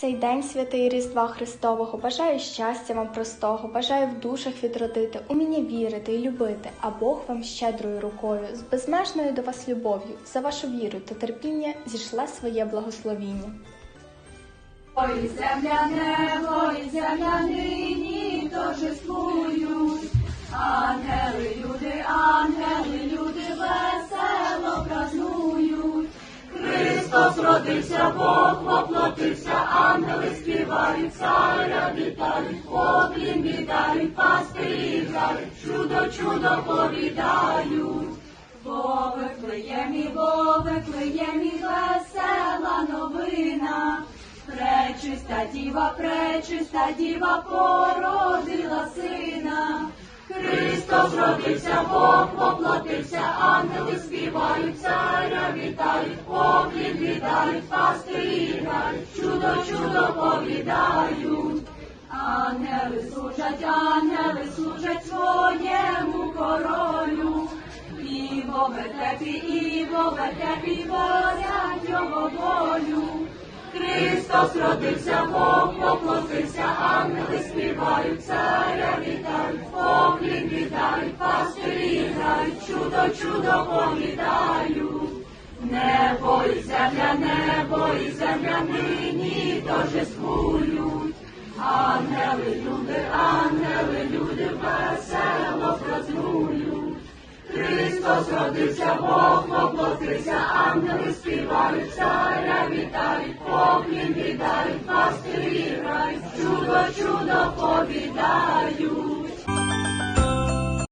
Цей день святий Різдва Христового бажаю щастя вам простого, бажаю в душах відродити, уміння вірити і любити, а Бог вам щедрою рукою, з безмежною до вас любов'ю, за вашу віру та терпіння зійшла своє благословіння. Ой, земля, небо, і земля нині торжествують. Ангели, родився, Бог воплотився, ангели співають, царя вітають, поклін віддають, пастирі грають, чудо, чудо повідають. Бо Вифлеємі, бо Вифлеємі, весела новина. Пречиста діва, пречиста діва породила. Христос родився, Бог воплотився, ангели співають, царя вітають, поклін віддають, пастирігають, чудо, чудо повідають. Ангели служать, ангели служать своєму королю. І в вертепі, і в вертепі творять його волю. Христос родився, Бог воплотився, ангели співають, царя чудо, повідають. Небо і земля, небо і земля нині торжествують. Ангели, люди, ангели, люди весело празнують. Христос родився, Бог воплотився, ангели співають, царя вітають, поклін віддають, пастирі грають, чудо, чудо повідають.